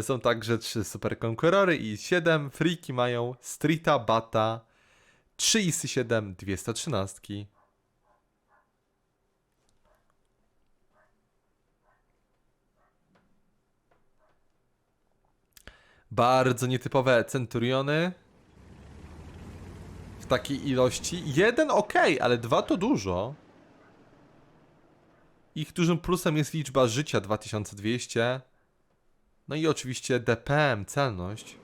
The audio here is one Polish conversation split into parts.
Są także trzy Super Conquerory i 7. Freaki mają Streeta, Bata, 3 ISy 7, 213. Bardzo nietypowe Centuriony. W takiej ilości. Jeden ok, ale dwa to dużo. Ich dużym plusem jest liczba życia 2200. No i oczywiście DPM, celność.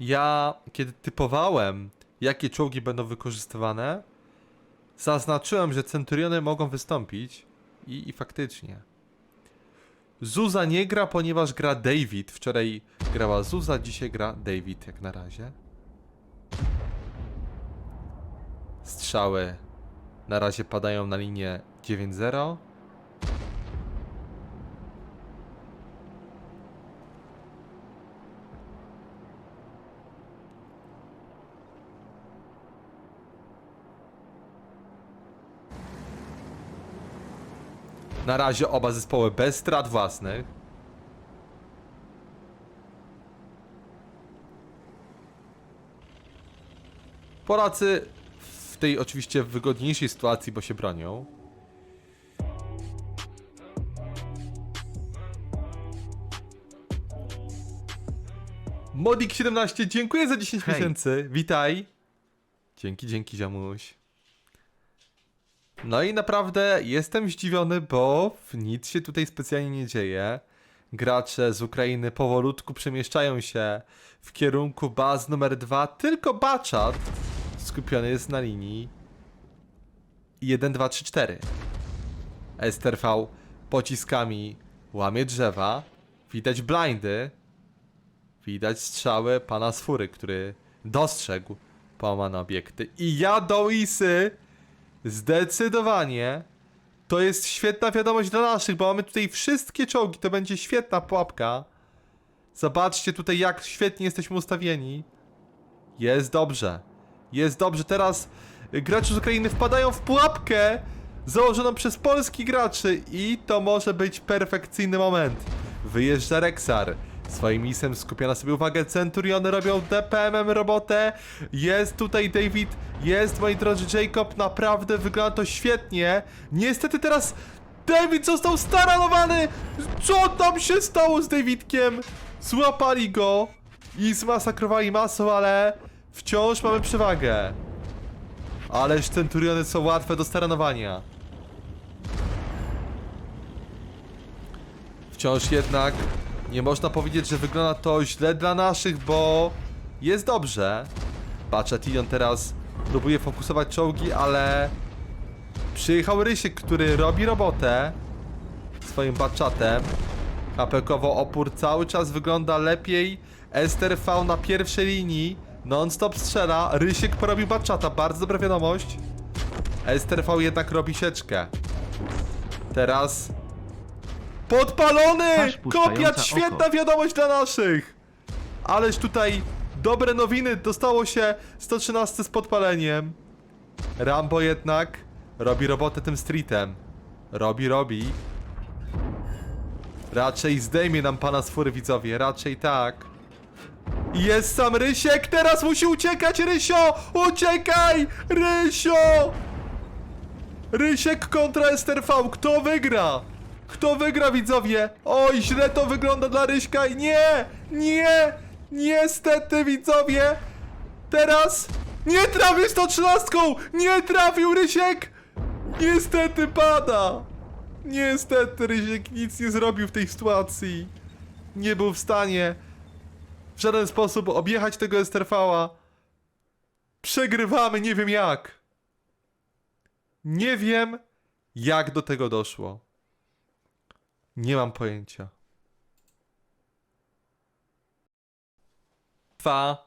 Ja, kiedy typowałem, jakie czołgi będą wykorzystywane, zaznaczyłem, że Centuriony mogą wystąpić i, i faktycznie. Zuza nie gra, ponieważ gra David. Wczoraj grała Zuza, dzisiaj gra David jak na razie. Strzały na razie padają na linię 9-0. Na razie oba zespoły bez strat własnych. Polacy w tej oczywiście wygodniejszej sytuacji, bo się bronią. Modik17, dziękuję za 10 Hej. miesięcy. Witaj. Dzięki, dzięki, ziomuś. No i naprawdę jestem zdziwiony, bo nic się tutaj specjalnie nie dzieje. Gracze z Ukrainy powolutku przemieszczają się w kierunku baz numer 2. Tylko Baczat skupiony jest na linii 1, 2, 3, 4. STRV pociskami łamie drzewa. Widać blindy. Widać strzały pana z fury, który dostrzegł połamane obiekty. I jadą isy! Zdecydowanie to jest świetna wiadomość dla naszych, bo mamy tutaj wszystkie czołgi, to będzie świetna pułapka. Zobaczcie tutaj jak świetnie jesteśmy ustawieni. Jest dobrze. Jest dobrze. Teraz gracze z Ukrainy wpadają w pułapkę założoną przez polskich graczy i to może być perfekcyjny moment. Wyjeżdża Rexar. Swoim misem skupia na sobie uwagę. Centuriony robią DPM-em robotę. Jest tutaj David. Jest, moi drodzy, Jacob. Naprawdę wygląda to świetnie. Niestety teraz David został staranowany. Co tam się stało z Davidkiem? Złapali go i zmasakrowali masą, ale wciąż mamy przewagę. Ależ Centuriony są łatwe do staranowania. Wciąż jednak nie można powiedzieć, że wygląda to źle dla naszych, bo jest dobrze. Bachatillon teraz próbuje fokusować czołgi, ale przyjechał Rysiek, który robi robotę swoim baczatem. Hapekowo opór cały czas wygląda lepiej. Ester V na pierwszej linii. Non-stop strzela. Rysiek porobił baczata. Bardzo dobra wiadomość. Ester V jednak robi sieczkę. Teraz Podpalony! Twarz puszczająca Kopiat, oko. świetna wiadomość dla naszych! Ależ tutaj dobre nowiny, dostało się 113 z podpaleniem. Rambo jednak robi robotę tym streetem. Robi, robi. Raczej zdejmie nam pana z fury widzowie, raczej tak. Jest sam Rysiek, teraz musi uciekać Rysio! Uciekaj! Rysio! Rysiek kontra Ester V, kto wygra? Kto wygra widzowie? Oj, źle to wygląda dla Ryśka nie! Nie! Niestety widzowie! Teraz nie trafił 113! Nie trafił Rysiek! Niestety pada! Niestety Rysiek nic nie zrobił w tej sytuacji. Nie był w stanie w żaden sposób objechać tego Esterfała. Przegrywamy, nie wiem jak. Nie wiem, jak do tego doszło. Nie mam pojęcia. Fa.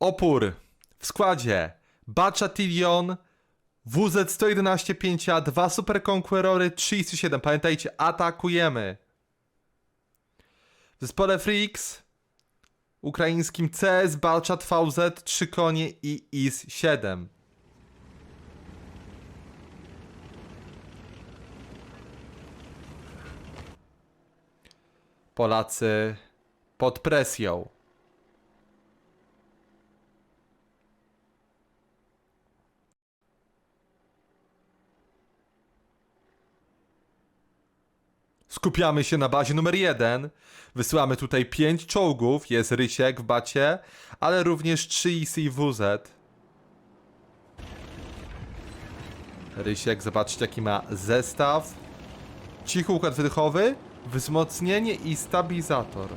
Opór. W składzie Bacha Tilion, WZ-111 5A, 2 Super Conquerory, 37. Pamiętajcie, atakujemy. W zespole Freaks ukraińskim CS Balczat VZ, 3 konie i IS-7. Polacy pod presją. Skupiamy się na bazie numer jeden. Wysyłamy tutaj 5 czołgów. Jest Rysiek w bacie, ale również 3 IC i WZ. Rysiek, zobaczcie jaki ma zestaw. Cichy układ wydechowy, wzmocnienie i stabilizator.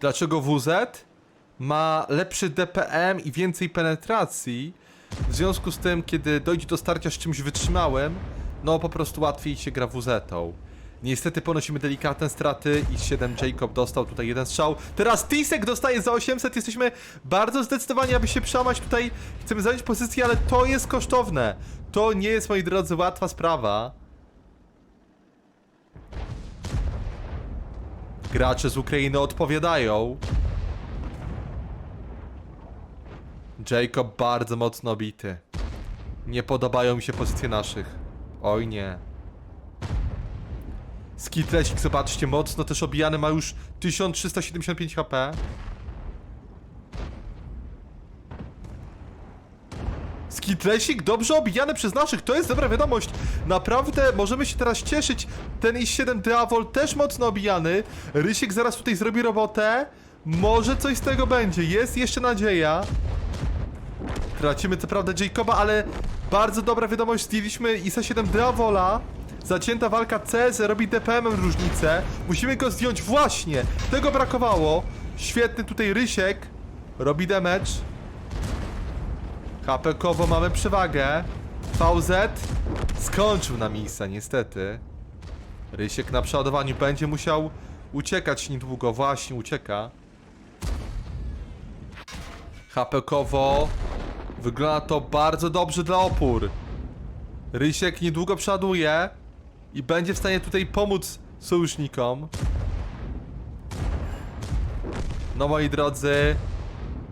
Dlaczego WZ ma lepszy DPM i więcej penetracji? W związku z tym, kiedy dojdzie do starcia z czymś wytrzymałym, no po prostu łatwiej się gra WZ-ą. Niestety ponosimy delikatne straty i 7 Jacob dostał tutaj jeden strzał. Teraz Tisek dostaje za 800. Jesteśmy bardzo zdecydowani, aby się przełamać tutaj. Chcemy zająć pozycję, ale to jest kosztowne. To nie jest, moi drodzy, łatwa sprawa. Gracze z Ukrainy odpowiadają. Jacob bardzo mocno bity. Nie podobają mi się pozycje naszych. Oj nie. Skitlecik, zobaczcie, mocno też obijany, ma już 1375 HP. Skitlesik dobrze obijany przez naszych, to jest dobra wiadomość. Naprawdę możemy się teraz cieszyć. Ten i7 Deavol też mocno obijany. Rysiek zaraz tutaj zrobi robotę. Może coś z tego będzie, jest jeszcze nadzieja. Tracimy co prawda Jacoba, ale bardzo dobra wiadomość, zdjęliśmy ISA 7 Deavola. Zacięta walka CS robi DPM-em różnicę. Musimy go zdjąć właśnie. Tego brakowało. Świetny tutaj Rysiek. Robi damage. HP-kowo mamy przewagę. VZ skończył na misa, niestety. Rysiek na przeładowaniu będzie musiał uciekać niedługo. Właśnie ucieka. HP-kowo Wygląda to bardzo dobrze dla opór. Rysiek niedługo przeładuje i będzie w stanie tutaj pomóc sojusznikom. No moi drodzy,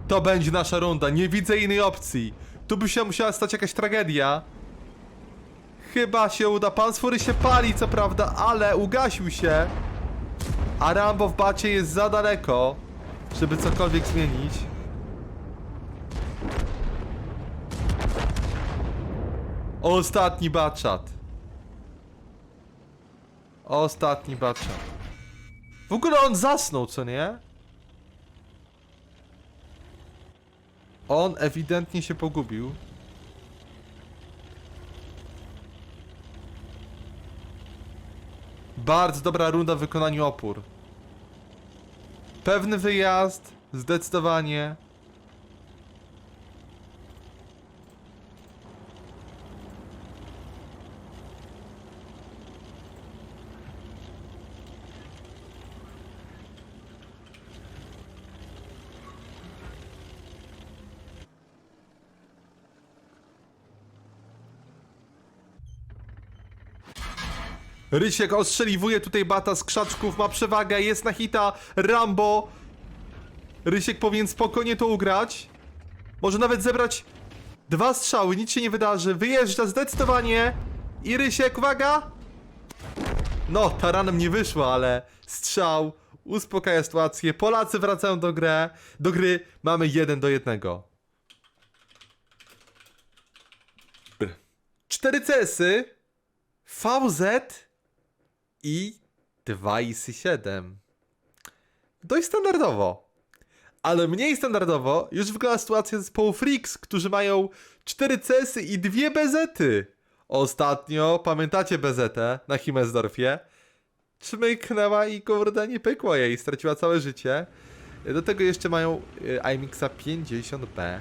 to będzie nasza runda. Nie widzę innej opcji. Tu by się musiała stać jakaś tragedia. Chyba się uda. Pan z się pali, co prawda, ale ugasił się. A Rambo w bacie jest za daleko, żeby cokolwiek zmienić. Ostatni baczat. Ostatni baczat. W ogóle on zasnął, co nie? On ewidentnie się pogubił. Bardzo dobra runda w wykonaniu opór. Pewny wyjazd, zdecydowanie. Rysiek ostrzeliwuje tutaj bata z krzaczków, ma przewagę, jest na hita, Rambo. Rysiek powinien spokojnie to ugrać. Może nawet zebrać dwa strzały, nic się nie wydarzy. Wyjeżdża zdecydowanie. I Rysiek, uwaga! No, taranem nie wyszło, ale strzał uspokaja sytuację. Polacy wracają do gry. Do gry mamy jeden do jednego. Cztery CS-y. VZ i 2 ISy 7. Dość standardowo. Ale mniej standardowo już wygląda sytuacja zespołu Freaks, którzy mają 4 CS-y i 2 BZ-y. Ostatnio, pamiętacie BZ na Himmelsdorfie? Czmyknęła i kurde nie pykło jej, straciła całe życie. Do tego jeszcze mają y, iMixa 50B.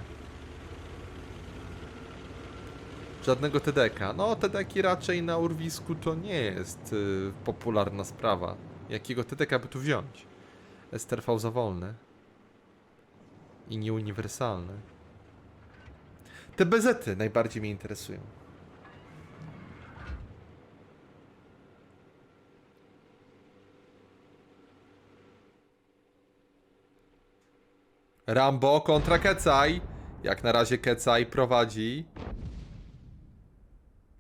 Żadnego TDK. No, TDK raczej na urwisku to nie jest y, popularna sprawa. Jakiego TDK by tu wziąć? STRV za wolny. I nieuniwersalny. Te bezety najbardziej mnie interesują. Rambo kontra Kecaj. Jak na razie Kecaj prowadzi.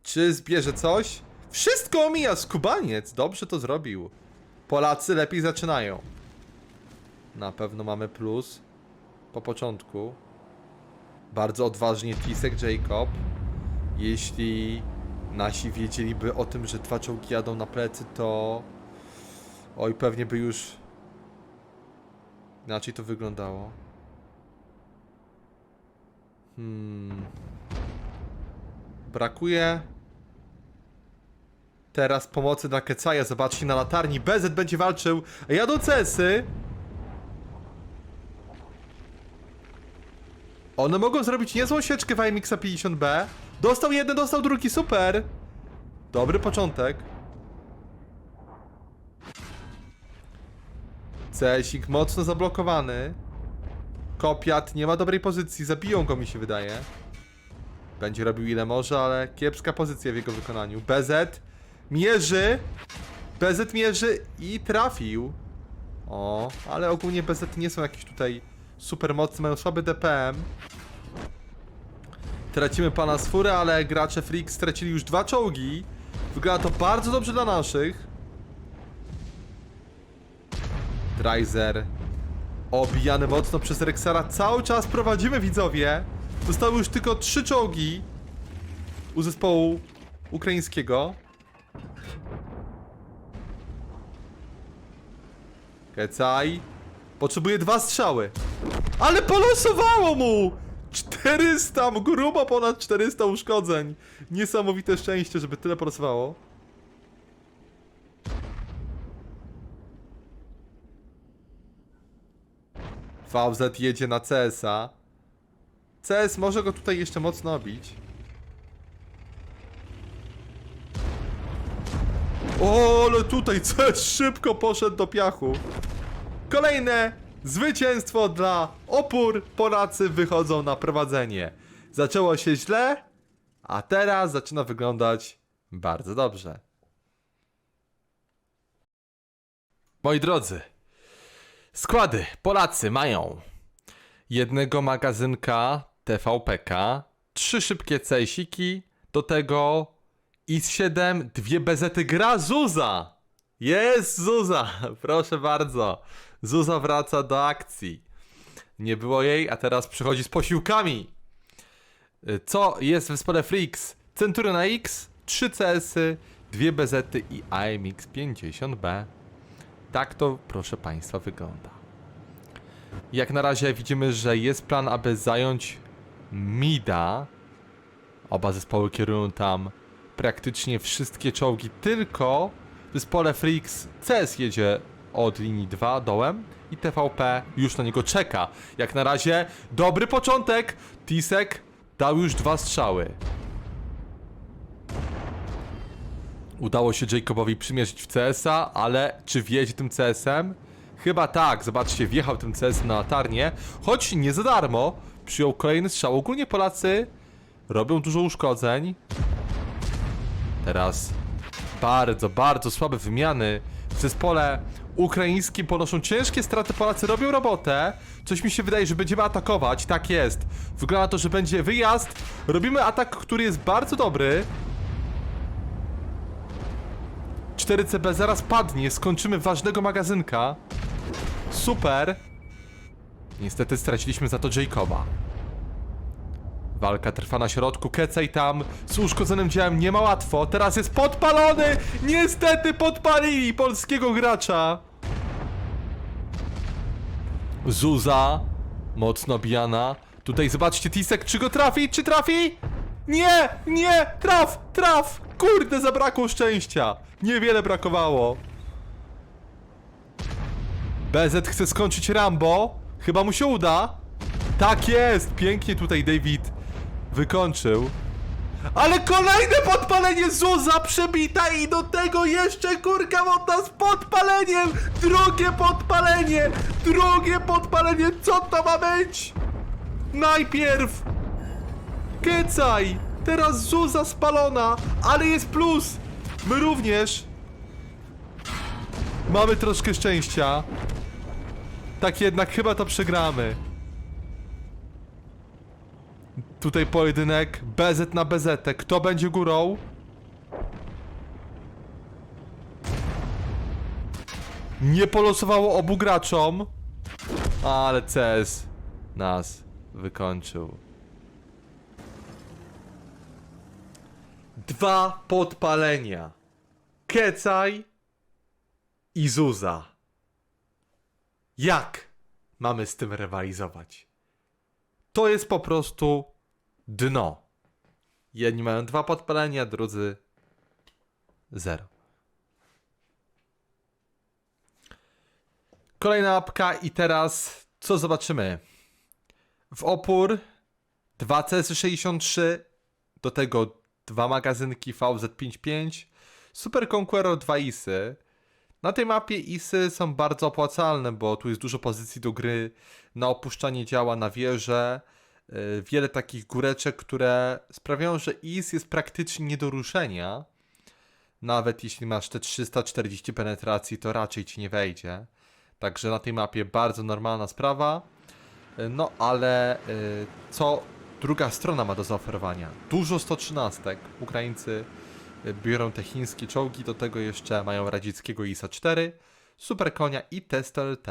Czy zbierze coś? Wszystko omija skubaniec. Dobrze to zrobił. Polacy lepiej zaczynają. Na pewno mamy plus. Po początku. Bardzo odważnie Tisek Jacob. Jeśli nasi wiedzieliby o tym, że dwa czołgi jadą na plecy, to... Oj, pewnie by już... Inaczej to wyglądało. Hmm. Brakuje teraz pomocy dla Kecaja. Zobaczcie na latarni. BZ będzie walczył. Jadą CS-y. One mogą zrobić niezłą sieczkę w IMX 50B. Dostał jeden, dostał drugi. Super. Dobry początek. Cesik mocno zablokowany. Kopiat nie ma dobrej pozycji, zabiją go mi się wydaje. Będzie robił ile może, ale kiepska pozycja w jego wykonaniu. BZ mierzy. BZ mierzy i trafił. O, ale ogólnie BZ nie są jakieś tutaj super mocne, mają słaby DPM. Tracimy pana z ale gracze Freak stracili już dwa czołgi. Wygląda to bardzo dobrze dla naszych. Dreiser Obijany mocno przez Rexara. Cały czas prowadzimy widzowie. Zostały już tylko trzy czołgi u zespołu ukraińskiego. Kecaj. Potrzebuje dwa strzały. Ale polosowało mu! 400, mu grubo ponad 400 uszkodzeń. Niesamowite szczęście, żeby tyle polosowało. VZ jedzie na CS-a. CS może go tutaj jeszcze mocno obić. O, ale tutaj CS szybko poszedł do piachu. Kolejne zwycięstwo dla opór. Polacy wychodzą na prowadzenie. Zaczęło się źle, a teraz zaczyna wyglądać bardzo dobrze. Moi drodzy, Składy. Polacy mają jednego magazynka TVPK, trzy szybkie cejsiki, do tego IS-7, dwie bezety gra Zuza! Jest Zuza! Proszę bardzo. Zuza wraca do akcji. Nie było jej, a teraz przychodzi z posiłkami. Y, Co jest w zespole Freaks? Centurion X, 3 CS-y, dwie bezety i AMX 50B. Tak to, proszę Państwa, wygląda. Jak na razie widzimy, że jest plan, aby zająć Mida. Oba zespoły kierują tam praktycznie wszystkie czołgi, tylko w zespole Freaks CS jedzie od linii 2 dołem i TVP już na niego czeka. Jak na razie dobry początek. Tisek dał już dwa strzały. Udało się Jacobowi przymierzyć w CS-a, ale czy wjedzie tym CS-em? Chyba tak, zobaczcie, wjechał tym CS na latarnię, choć nie za darmo. Przyjął kolejny strzał. Ogólnie Polacy robią dużo uszkodzeń. Teraz bardzo, bardzo słabe wymiany w zespole ukraińskim ponoszą ciężkie straty, Polacy robią robotę. Coś mi się wydaje, że będziemy atakować, tak jest. Wygląda na to, że będzie wyjazd. Robimy atak, który jest bardzo dobry. 4CB zaraz padnie, skończymy ważnego magazynka. Super. Niestety straciliśmy za to Jacoba. Walka trwa na środku, Kecej tam z uszkodzonym działem nie ma łatwo. Teraz jest podpalony! Niestety podpalili polskiego gracza. Zuza, mocno bijana. Tutaj zobaczcie Tisek, czy go trafi, czy trafi? Nie, nie, traf, traf! Kurde, zabrakło szczęścia. Niewiele brakowało. BZ chce skończyć Rambo. Chyba mu się uda. Tak jest! Pięknie tutaj David wykończył. Ale kolejne podpalenie Zuza przebita i do tego jeszcze kurka wodna z podpaleniem! Drugie podpalenie! Drugie podpalenie! Co to ma być? Najpierw Kecaj! Teraz Zuza spalona, ale jest plus! My również! Mamy troszkę szczęścia. Tak jednak chyba to przegramy. Tutaj pojedynek BZ na BZ. Kto będzie górą? Nie polosowało obu graczom. Ale CS nas wykończył. Dwa podpalenia. Kecaj i Zuza. Jak mamy z tym rywalizować? To jest po prostu dno. Jedni mają dwa podpalenia, drudzy zero. Kolejna apka i teraz co zobaczymy? W opór 2 CS63, do tego dwa magazynki VZ55, Super Conqueror 2 ISy. Na tej mapie ISy są bardzo opłacalne, bo tu jest dużo pozycji do gry, na opuszczanie działa na wieżę, wiele takich góreczek, które sprawiają, że IS jest praktycznie nie do ruszenia. Nawet jeśli masz te 340 penetracji, to raczej ci nie wejdzie. Także na tej mapie bardzo normalna sprawa. Yy, No ale yy, co druga strona ma do zaoferowania? Dużo 113. Ukraińcy y, biorą te chińskie czołgi, do tego jeszcze mają radzickiego ISA 4, Super Konia i Test LT.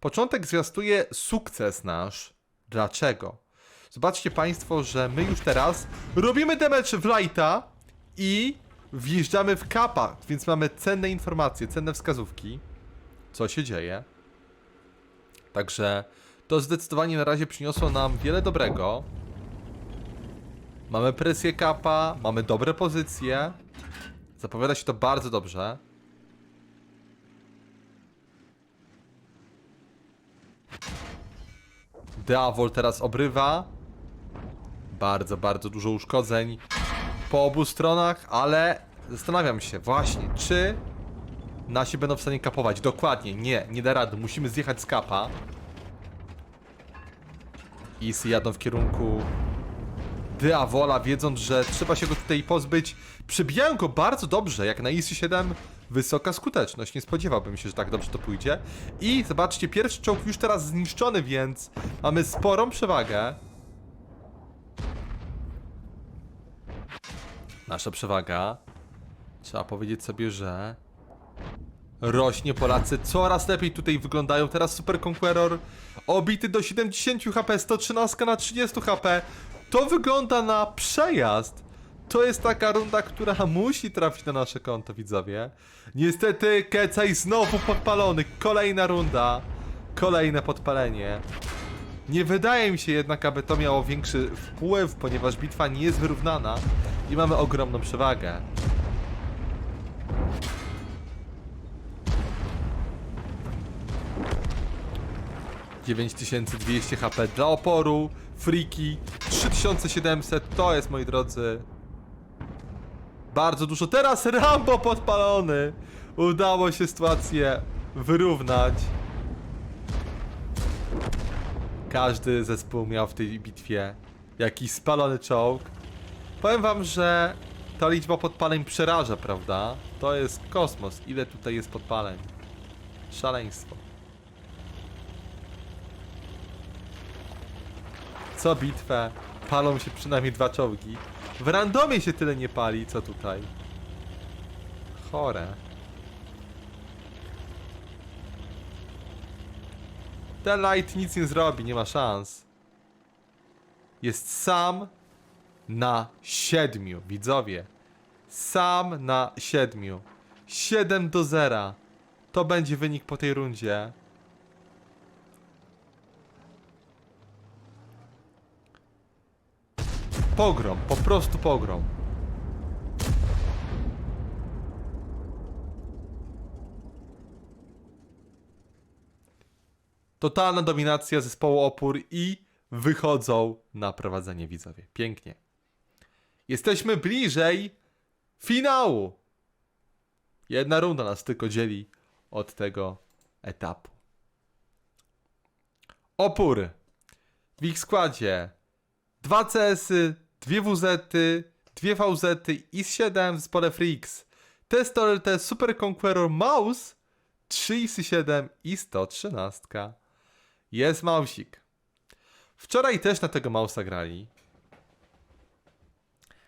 Początek zwiastuje sukces nasz. Dlaczego? Zobaczcie Państwo, że my już teraz robimy damage w lighta i wjeżdżamy w kapa, więc mamy cenne informacje, cenne wskazówki, co się dzieje. Także to zdecydowanie na razie przyniosło nam wiele dobrego. Mamy presję kapa, mamy dobre pozycje. Zapowiada się to bardzo dobrze. Deavol teraz obrywa. Bardzo, bardzo dużo uszkodzeń po obu stronach, ale zastanawiam się właśnie, czy nasi będą w stanie kapować. Dokładnie, nie, nie da rady. Musimy zjechać z kapa. Isy jadą w kierunku Deavola, wiedząc, że trzeba się go tutaj pozbyć. Przebijają go bardzo dobrze, jak na Isy 7 wysoka skuteczność. Nie spodziewałbym się, że tak dobrze to pójdzie. I zobaczcie, pierwszy czołg już teraz zniszczony, więc mamy sporą przewagę. Nasza przewaga. Trzeba powiedzieć sobie, że rośnie. Polacy coraz lepiej tutaj wyglądają. Teraz Super Conqueror obity do 70 HP, 113 na 30 HP. To wygląda na przejazd. To jest taka runda, która musi trafić na nasze konto, widzowie. Niestety Kecaj znowu podpalony. Kolejna runda. Kolejne podpalenie. Nie wydaje mi się jednak, aby to miało większy wpływ, ponieważ bitwa nie jest wyrównana i mamy ogromną przewagę. Dziewięć tysięcy dwieście HP dla oporu, friki 3700 to jest moi drodzy bardzo dużo. Teraz Rambo podpalony. Udało się sytuację wyrównać. Każdy zespół miał w tej bitwie jakiś spalony czołg. Powiem wam, że ta liczba podpaleń przeraża, prawda? To jest kosmos. Ile tutaj jest podpaleń? Szaleństwo. Co bitwę palą się przynajmniej dwa czołgi. W randomie się tyle nie pali, co tutaj. Chore. Ten light nic nie zrobi, nie ma szans. Jest sam na siedmiu, widzowie. Sam na siedmiu. 7 do 0. To będzie wynik po tej rundzie. Pogrom, po prostu pogrom. Totalna dominacja zespołu opór i wychodzą na prowadzenie widzowie. Pięknie. Jesteśmy bliżej finału. Jedna runda nas tylko dzieli od tego etapu. Opór. W ich składzie dwa CS-y, dwie WZ-y, dwie VZ-y i 7 w zespole Freaks. Testol LT Super Conqueror Mouse 3 ISy 7 i 113. Jest mausik. Wczoraj też na tego mausa grali.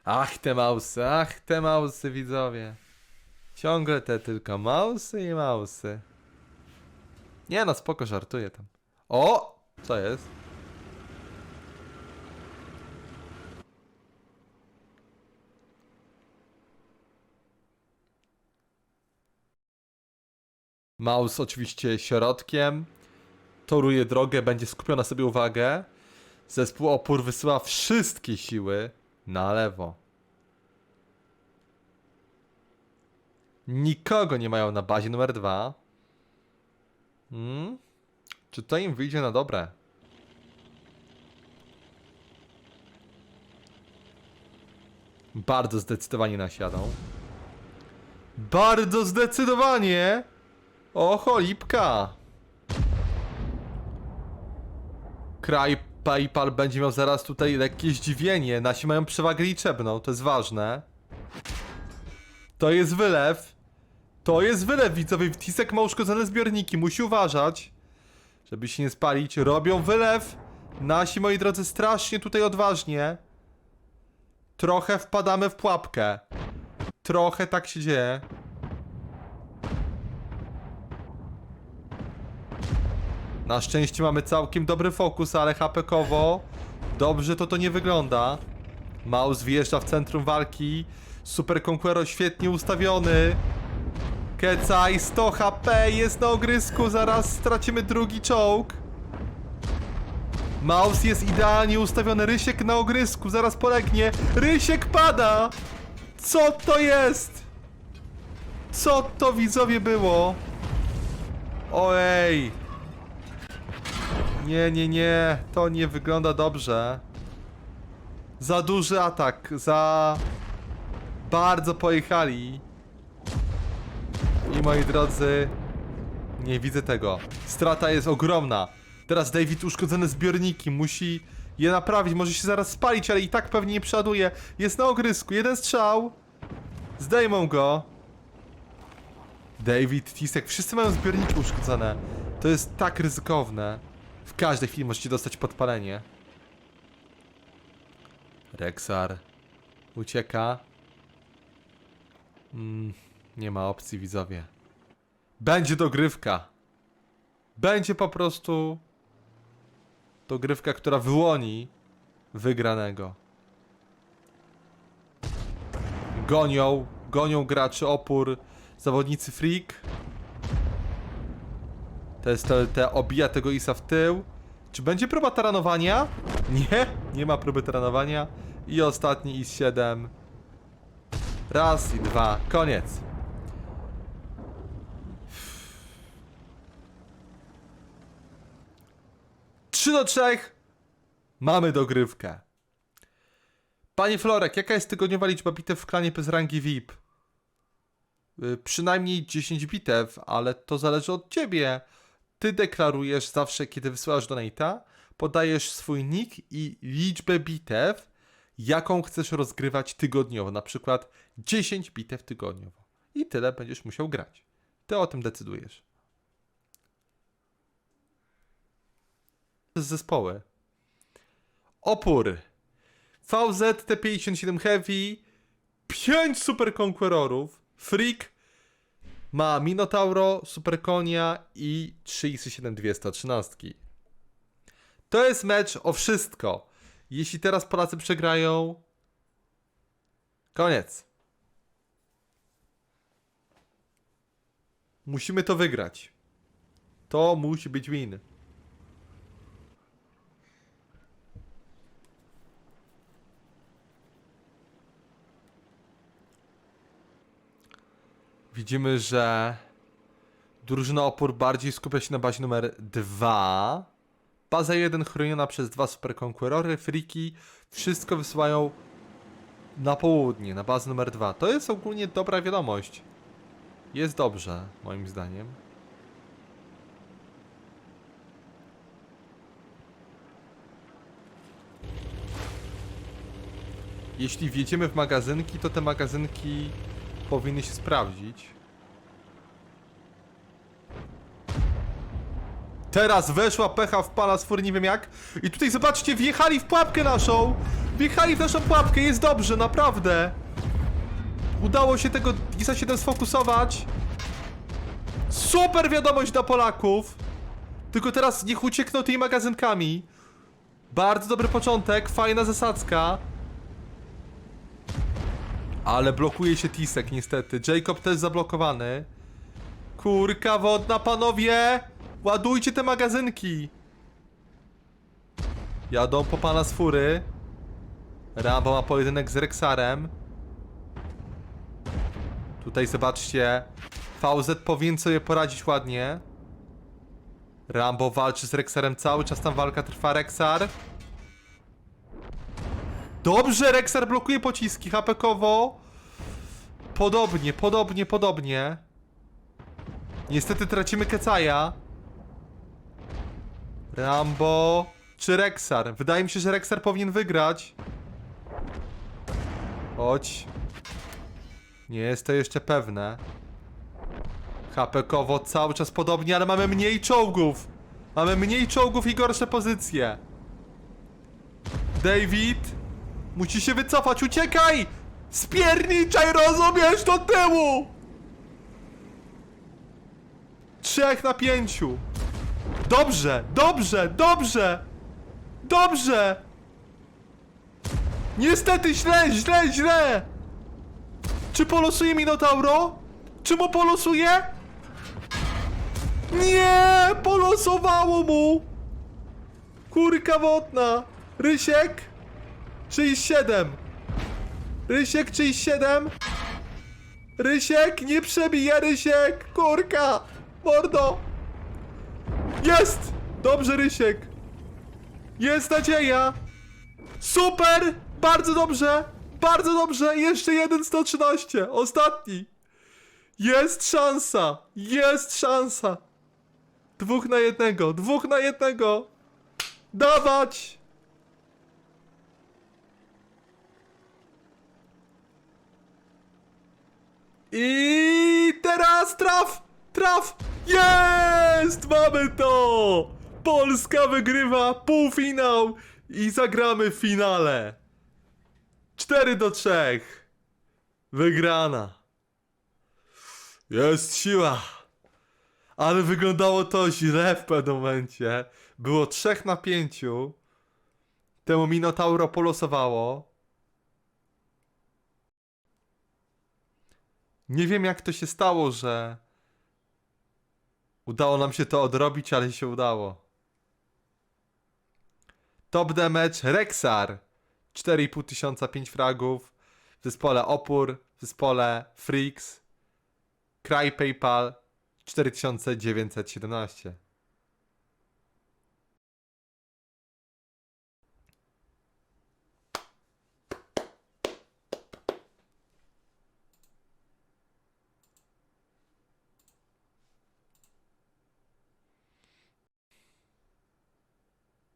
Ach, te mausy, ach, te mausy, widzowie. Ciągle te tylko mausy i mausy. Nie no, spoko, żartuję tam. O! Co jest? Maus oczywiście środkiem. Toruje drogę, będzie skupiona sobie uwagę. Zespół opór wysyła wszystkie siły na lewo. Nikogo nie mają na bazie numer dwa. Hmm? Czy to im wyjdzie na dobre? Bardzo zdecydowanie nasiadą. Bardzo zdecydowanie! O, cholipka! Kraj PayPal będzie miał zaraz tutaj lekkie zdziwienie. Nasi mają przewagę liczebną, to jest ważne. To jest wylew. To jest wylew, widzowie. Tisek ma uszkodzone zbiorniki, musi uważać. Żeby się nie spalić. Robią wylew. Nasi, moi drodzy, strasznie tutaj odważnie. Trochę wpadamy w pułapkę. Trochę tak się dzieje. Na szczęście mamy całkiem dobry fokus, ale hapekowo dobrze to to nie wygląda. Maus wjeżdża w centrum walki. Super Conquero świetnie ustawiony. Kecaj 100 HP jest na ogrysku, zaraz stracimy drugi czołg. Maus jest idealnie ustawiony, Rysiek na ogrysku, zaraz polegnie. Rysiek pada! Co to jest? Co to widzowie było? Ojej. Nie, nie, nie, to nie wygląda dobrze. Za duży atak, za bardzo pojechali. I moi drodzy, nie widzę tego. Strata jest ogromna. Teraz David uszkodzone zbiorniki, musi je naprawić, może się zaraz spalić, ale i tak pewnie nie przeładuje. Jest na ogrysku, jeden strzał. Zdejmą go. David, Tisek, wszyscy mają zbiorniki uszkodzone. To jest tak ryzykowne. W każdej chwili możecie dostać podpalenie. Rexar ucieka. Mm, nie ma opcji, widzowie. Będzie dogrywka. Będzie po prostu dogrywka, która wyłoni wygranego. Gonią, gonią graczy opór, zawodnicy freak. To jest te, te obija tego Isa w tył. Czy będzie próba taranowania? Nie, nie ma próby taranowania. I ostatni Is 7. Raz i dwa, koniec. Trzy do trzech. Mamy dogrywkę. Panie Florek, jaka jest tygodniowa liczba bitew w klanie bez rangi VIP? Y, Przynajmniej 10 bitew, ale to zależy od ciebie. Ty deklarujesz zawsze, kiedy wysyłasz donate'a, podajesz swój nick i liczbę bitew, jaką chcesz rozgrywać tygodniowo. Na przykład 10 bitew tygodniowo. I tyle będziesz musiał grać. Ty o tym decydujesz. Zespoły. Opór. VZ T57 Heavy. 5 Super Conquerorów. Freak ma Minotauro, Superkonia i 3 7 213. To jest mecz o wszystko. Jeśli teraz Polacy przegrają, koniec. Musimy to wygrać. To musi być win. Widzimy, że drużyna opór bardziej skupia się na bazie numer 2. Baza 1 chroniona przez dwa super conquerory, friki, wszystko wysyłają na południe, na bazę numer 2. To jest ogólnie dobra wiadomość. Jest dobrze, moim zdaniem. Jeśli wjedziemy w magazynki, to te magazynki powinny się sprawdzić. Teraz weszła pecha w pana z fury, nie wiem jak. I tutaj zobaczcie, wjechali w pułapkę naszą. Wjechali w naszą pułapkę, jest dobrze, naprawdę. Udało się tego Isa 7 sfokusować. Super wiadomość dla Polaków. Tylko teraz niech uciekną tymi magazynkami. Bardzo dobry początek, fajna zasadzka. Ale blokuje się Tisek niestety. Jacob też zablokowany. Kurka wodna, panowie! Ładujcie te magazynki! Jadą po pana z fury. Rambo ma pojedynek z Rexarem. Tutaj zobaczcie. VZ powinien sobie poradzić ładnie. Rambo walczy z Rexarem, cały czas tam walka trwa. Rexar. Dobrze, Rexar blokuje pociski. HP-kowo. Podobnie, podobnie, podobnie. Niestety tracimy Kecaja. Rambo czy Rexar? Wydaje mi się, że Rexar powinien wygrać. Chodź. Nie jest to jeszcze pewne. HP-kowo cały czas podobnie, ale mamy mniej czołgów. Mamy mniej czołgów i gorsze pozycje. David, musi się wycofać, uciekaj! Spierniczaj, rozumiesz, do tyłu! Trzech na pięciu. Dobrze, dobrze, dobrze! Dobrze! Niestety źle, źle, źle! Czy polosuje Minotauro? Czy mu polosuje? Nie! Polosowało mu! Kurka wodna! Rysiek? 37 Rysiek 37 Rysiek, nie przebija Rysiek! Kurka! Mordo! Jest! Dobrze Rysiek! Jest nadzieja! Super! Bardzo dobrze! Bardzo dobrze! Jeszcze jeden 113! Ostatni! Jest szansa! Jest szansa! Dwóch na jednego! Dwóch na jednego! Dawać! I teraz traf! Traf! Jest! Mamy to! Polska wygrywa półfinał i zagramy w finale. 4 do 3. Wygrana. Jest siła. Ale wyglądało to źle w pewnym momencie. Było 3 na 5. Temu Minotauro polosowało. Nie wiem jak to się stało, że udało nam się to odrobić, ale się udało. Top damage Rexar. 4,5 tysiąca 5 fragów. W zespole Opór, w zespole Freaks. Cry PayPal 4917